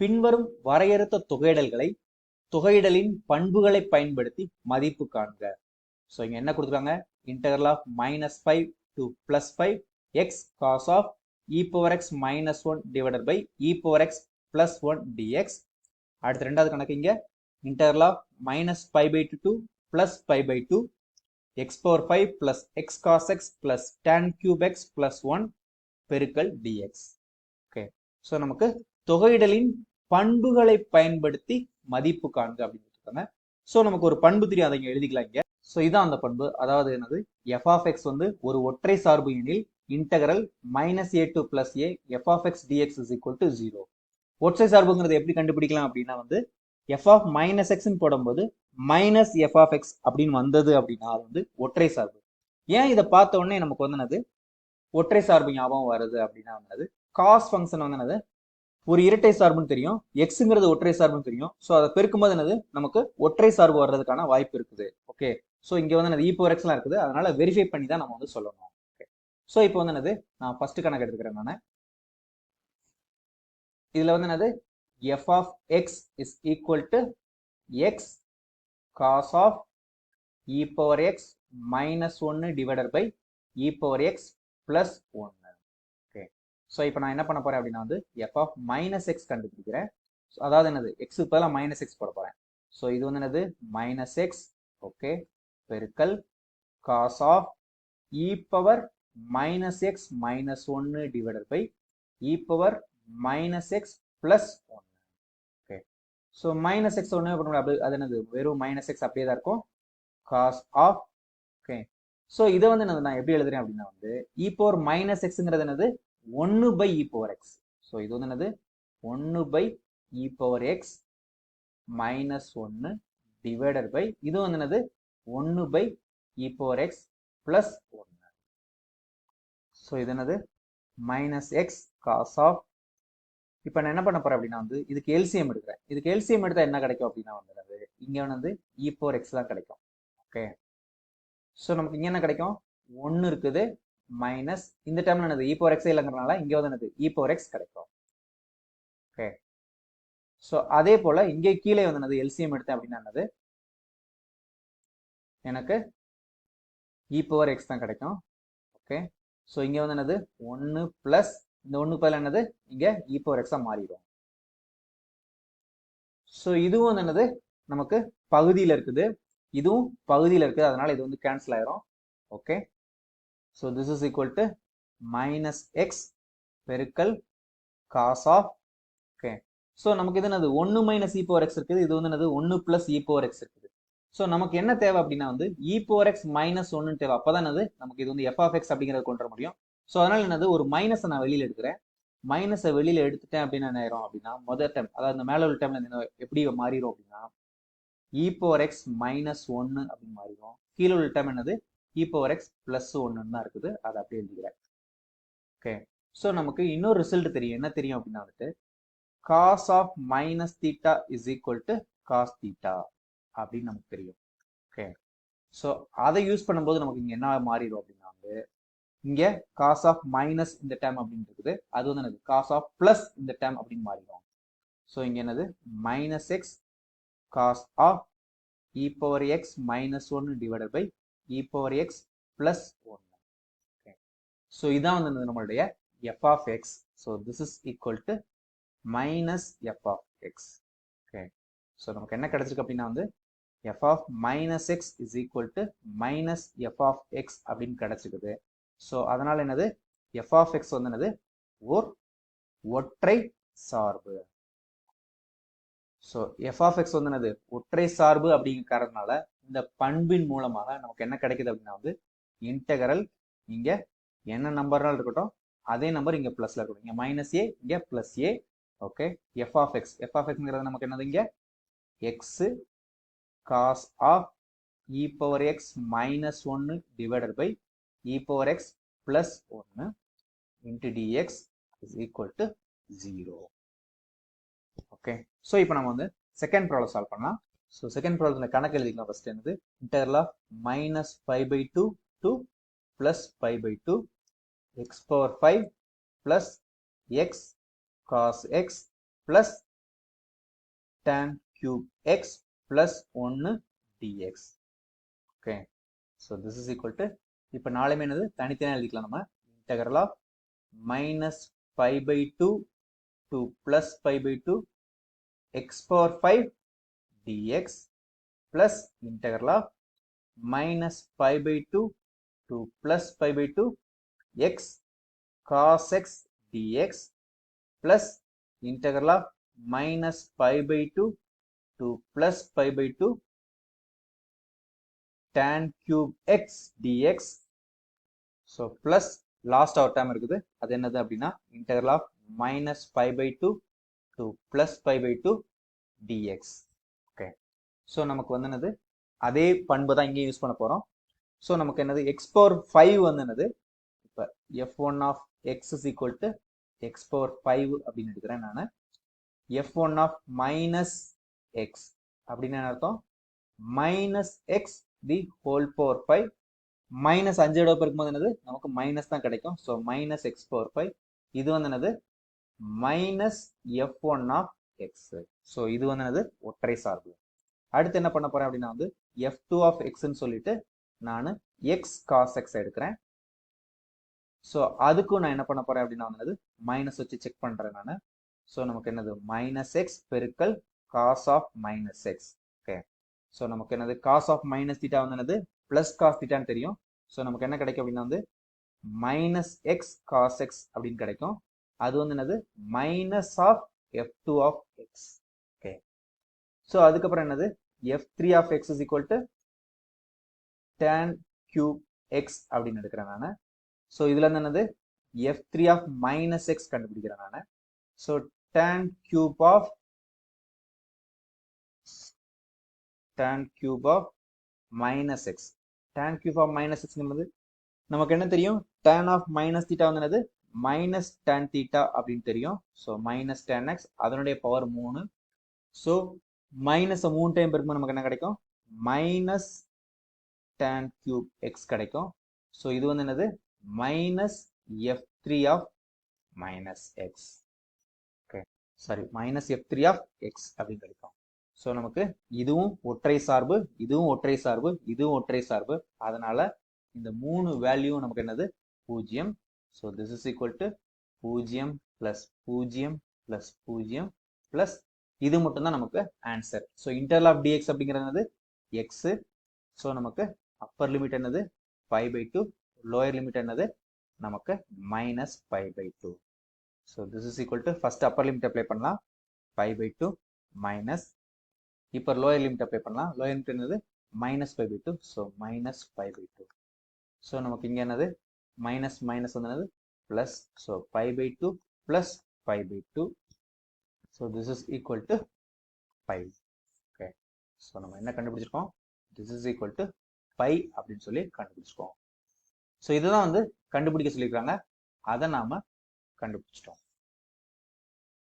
பின்வரும் வரையறுத்த தொகையிடல்களை தொகையிடலின் பண்புகளை பயன்படுத்தி மதிப்பு காண்க. ஸோ இங்க என்ன கொடுத்துருக்காங்க? Integral of minus five to plus five x cos of e power x minus one divided by e power x plus one dx அடுத்து ரெண்டாவது கணக்கு இங்க. Integral of minus five by two to plus five by two x power five plus x cos x plus tan cube x plus one பெருக்கல் dx okay so நமக்கு தொகையிடலின் பண்புகளை பயன்படுத்தி மதிப்பு காண்க அப்படின்னு இருக்காங்க ஸோ நமக்கு ஒரு பண்பு தெரியும் அதை எழுதிக்கலாம் இங்க. ஸோ இதான் அந்த பண்பு. அதாவது என்னது? எஃப் ஆஃப் எக்ஸ் வந்து ஒரு ஒற்றை சார்பு எனில் integral minus a to plus a f of x dx is equal to zero ஒற்றை சார்புங்கிறது எப்படி கண்டுபிடிக்கலாம் அப்படின்னா வந்து எஃப் ஆஃப் மைனஸ் எக்ஸ்ன்னு போடும்போது மைனஸ் எஃப் ஆஃப் எக்ஸ் அப்படின்னு வந்தது அப்படின்னா அது வந்து ஒற்றை சார்பு. ஏன் இதை பார்த்த உடனே நமக்கு வந்து என்னது? ஒற்றை சார்பு ஞாபகம் வருது அப்படின்னா வந்து காஸ் ஃபங்க்ஷன் வந்து என்னது? ஒரு இரட்டை சார்புன்னு தெரியும் எக்ஸுங்கிறது ஒற்றை சார்புன்னு தெரியும். ஸோ அதை பெருக்கும் போது என்னது? நமக்கு ஒற்றை சார்பு வர்றதுக்கான வாய்ப்பு இருக்குது. ஓகே ஸோ இங்கே வந்து என்னது? E இப்போ எக்ஸ்லாம் இருக்குது. அதனால வெரிஃபை பண்ணி தான் நம்ம வந்து சொல்லணும். ஓகே ஸோ இப்போ வந்து என்னது? நான் ஃபர்ஸ்ட் கணக்கு எடுத்துக்கிறேன் நான். இதில் வந்து என்னது? F of x is equal to x cos of e power x minus ஒன்று divided by e power x plus ஒன்று ஸோ இப்போ நான் என்ன பண்ண போறேன் அப்படின்னா வந்து எஃப் ஆஃப் மைனஸ் எக்ஸ் கண்டுபிடிக்கிறேன். அதாவது என்னது? எக்ஸுக்கு பதிலாக மைனஸ் எக்ஸ் போட போறேன். ஸோ இது வந்து என்னது? மைனஸ் எக்ஸ் ஓகே பெருக்கல் cos of e power minus x minus ஒன்று divided by e power minus x plus ஒன்று ஓகே ஸோ மைனஸ் எக்ஸ் ஒன்று அப்படி அது என்னது? வெறும் மைனஸ் எக்ஸ் அப்படியே தான் இருக்கும். காஸ் ஆஃப் ஓகே ஸோ இதை வந்து என்னது நான் எப்படி எழுதுறேன் அப்படின்னா வந்து இ பவர் மைனஸ் எக்ஸுங்கிறது என்னது? ஒன்று by e power x so இது வந்து என்னது? ஒன்று by e power x minus ஒன்று டிவைடட் பை இது வந்து என்னது? ஒன்று by e power x plus ஒன்று ஸோ இது என்னது? மைனஸ் எக்ஸ் காஸ் ஆஃப் இப்போ நான் என்ன பண்ண போறேன் அப்படின்னா வந்து இதுக்கு எல்சிஎம் எடுக்கிறேன். இதுக்கு எல்சிஎம் எடுத்தா என்ன கிடைக்கும் அப்படின்னா வந்து இங்கே வந்து இ பவர் எக்ஸ் தான் கிடைக்கும். ஓகே ஸோ நமக்கு இங்கே என்ன கிடைக்கும்? ஒன்று இருக்குது. மைனஸ் இந்த டேர்ம்ல என்னது? E இ பவர் எக்ஸ் இல்லைங்கிறனால இங்கே வந்து என்னது? E இ எக்ஸ் கிடைக்கும். ஓகே ஸோ அதே போல் இங்கே கீழே வந்து என்னது? எல்சிஎம் எடுத்தேன் அப்படின்னா என்னது? எனக்கு இ பவர் எக்ஸ் தான் கிடைக்கும். ஓகே ஸோ இங்கே வந்து என்னது? ஒன்று ப்ளஸ் இந்த ஒன்று பதில் என்னது? இங்கே இ பவர் எக்ஸாக மாறிடும். ஸோ இதுவும் வந்து என்னது? நமக்கு பகுதியில் இருக்குது. இதுவும் பகுதியில் இருக்குது. அதனால இது வந்து கேன்சல் ஆயிரும். Okay so this is equal to minus x பெருக்கல் காஸ் ஆஃப் ஓகே ஸோ நமக்கு இது என்னது? ஒன்று மைனஸ் இ பவர் எக்ஸ் இருக்குது. இது வந்து என்னது? ஒன்று ப்ளஸ் இ பவர் எக்ஸ் இருக்குது. ஸோ நமக்கு என்ன தேவை அப்படின்னா வந்து இ பவர் எக்ஸ் மைனஸ் ஒன்றுன்னு தேவை. அப்பதான் என்னது? நமக்கு இது வந்து எஃப் ஆஃப் எக்ஸ் அப்படிங்கிறத கொண்டு வர முடியும். ஸோ அதனால் என்னது? ஒரு மைனஸை நான் வெளியில் எடுக்கிறேன். மைனஸை வெளியில் எடுத்துட்டேன் அப்படின்னா என்ன ஆயிரும் அப்படின்னா முதல் டைம் அதாவது இந்த மேலே உள்ள டைம்ல எப்படி மாறிடும் அப்படின்னா இ பவர் எக்ஸ் மைனஸ் ஒன்று அப்படின்னு மாறிடும் கீழே உள்ள டைம் என்னது? இ பவர் எக்ஸ் பிளஸ் ஒன்னு தான் இருக்குது. அதை அப்படியே எழுதிக்கிறேன். ஓகே ஸோ நமக்கு இன்னொரு ரிசல்ட் தெரியும். என்ன தெரியும் அப்படின்னா வந்துட்டு cos of minus theta is equal to cos theta அப்படின்னு நமக்கு தெரியும். ஓகே ஸோ அதை யூஸ் பண்ணும்போது நமக்கு இங்கே என்ன மாறிடும் அப்படின்னா வந்து இங்கே காஸ் ஆஃப் மைனஸ் இந்த டேம் அப்படின்னு இருக்குது. அது வந்து எனக்கு காஸ் ஆஃப் பிளஸ் இந்த டேம் அப்படின்னு மாறிடும். ஸோ இங்கே என்னது? Minus x cos of e power x minus ஒன்று divided by e power x plus ஒன்று ஓகே ஸோ இதான் வந்து நம்மளுடைய f of x so this is equal to minus f of x okay so நமக்கு என்ன கிடைச்சிருக்கு அப்படின்னா வந்து f of minus x is equal to minus f of x அப்படின்னு கிடைச்சிருக்குது. ஸோ அதனால என்னது எஃப் ஆஃப் எக்ஸ் வந்து என்னது ஓர் ஒற்றை சார்பு. ஸோ எஃப் ஆஃப் எக்ஸ் வந்து என்னது ஒற்றை சார்பு அப்படிங்கிற காரணத்தினால இந்த பண்பின் மூலமாக நமக்கு என்ன கிடைக்குது அப்படின்னா வந்து இன்டகரல் இங்க என்ன நம்பர்னாலும் இருக்கட்டும் அதே நம்பர் இங்க பிளஸ்ல இருக்கட்டும். இங்க மைனஸ் ஏ இங்க plus a okay f of x f of எக்ஸ்ங்கிறது நமக்கு என்னது இங்க? X cos of e power x minus ஒன்று divided by e power x plus ஒன்று into dx is equal to zero okay so இப்போ நம்ம வந்து second problem solve பண்ணலாம். So second ப்ராப்ளத்தில் கணக்கு எழுதிக்கலாம் ஃபர்ஸ்ட் என்னது? Interval of minus five by two to plus five by two x power five plus x cos x plus tan cube x plus ஒன்று dx okay so this is equal to இப்போ நாலுமே என்னது? தனித்தனியாக எழுதிக்கலாம் நம்ம. Integral of minus five by two two plus five by two x power five dx plus integral of minus pi by 2 to plus pi by 2 x cos x dx plus integral of minus pi by 2 to plus pi by 2 tan cube x dx so plus last our term இருக்குது அது என்னது அப்படின்னா integral of minus pi by 2 to plus pi by 2 dx okay so நமக்கு வந்து என்னது அதே பண்பு தான் இங்கே யூஸ் பண்ண போகிறோம் ஸோ நமக்கு என்னது? எக்ஸ் பவர் ஃபைவ் வந்து என்னது இப்போ f one of x is equal to x power five அப்படின்னு எடுக்கிறேன் நான். F one of minus x அப்படின்னு என்ன அர்த்தம்? Minus x the whole power five minus அஞ்சு இடம் இருக்கும்போது என்னது? நமக்கு மைனஸ் தான் கிடைக்கும். So minus x power five இது வந்து என்னது minus f one of x so இது வந்து என்னது ஒற்றை சார்பு. அடுத்து என்ன பண்ண போறேன் அப்படின்னா வந்து எஃப் டூ ஆஃப் எக்ஸ்ன்னு சொல்லிட்டு நான் எக்ஸ் காஸ் எக்ஸ் எடுக்கிறேன். ஸோ அதுக்கும் நான் என்ன பண்ண போறேன் அப்படின்னா வந்து மைனஸ் வச்சு செக் பண்றேன் நான். ஸோ நமக்கு என்னது? மைனஸ் எக்ஸ் பெருக்கல் cos of minus x okay so நமக்கு என்னது? காஸ் ஆஃப் மைனஸ் தீட்டா வந்து என்னது? பிளஸ் காஸ் தீட்டான்னு தெரியும். ஸோ நமக்கு என்ன கிடைக்கும் அப்படின்னா வந்து மைனஸ் எக்ஸ் காஸ் எக்ஸ் அப்படின்னு கிடைக்கும். அது வந்து என்னது? Minus of f two of x okay so அதுக்கப்புறம் என்னது? F three of x is equal to tan cube x அப்படின்னு எடுக்கிறேன் நான். ஸோ இதுல இருந்து என்னது? F three of minus x கண்டுபிடிக்கிறேன் நான். So tan cube of tan cube of minus x tan cube of minus x என்னது? நமக்கு என்ன தெரியும்? டேன் ஆஃப் மைனஸ் தீட்டா வந்து என்னது? மைனஸ் டேன் தீட்டா அப்படின்னு தெரியும். ஸோ மைனஸ் டேன் எக்ஸ் அதனுடைய பவர் மூணு. ஸோ மைனஸ் மூணு டைம் பெருக்கும்போது நமக்கு என்ன கிடைக்கும்? மைனஸ் டேன் கியூப் எக்ஸ் கிடைக்கும். ஸோ இது வந்து என்னது? Minus f three of minus x okay sorry minus f three of x அப்படின்னு கிடைக்கும். ஸோ நமக்கு இதுவும் ஒற்றை சார்பு இதுவும் ஒற்றை சார்பு இதுவும் ஒற்றை சார்பு. அதனால இந்த மூணு வேல்யூ நமக்கு என்னது? பூஜ்ஜியம் so this is equal to பூஜ்ஜியம் பிளஸ் பூஜ்ஜியம் பிளஸ் பூஜ்ஜியம் பிளஸ் இது மட்டும்தான் நமக்கு answer so interval of dx அப்படிங்கிறது என்னது? எக்ஸு ஸோ நமக்கு அப்பர் லிமிட் என்னது? Five by two lower limit என்னது? நமக்கு minus five by two so this is equal to first upper limit apply பண்ணலாம். ஃபைவ் பை டூ மைனஸ் இப்போ lower limit apply பண்ணலாம். Lower limit என்னது? Minus five by two so minus five by two so நமக்கு இங்கே என்னது? Minus minus வந்து என்னது? Plus so five by two plus five by two so this is equal to pi okay so நம்ம என்ன கண்டுபிடிச்சிருக்கோம்? This is equal to pi அப்படின்னு சொல்லி கண்டுபிடிச்சிருக்கோம். ஸோ இதுதான் வந்து கண்டுபிடிக்க சொல்லியிருக்காங்க. அதை நாம் கண்டுபிடிச்சிட்டோம்.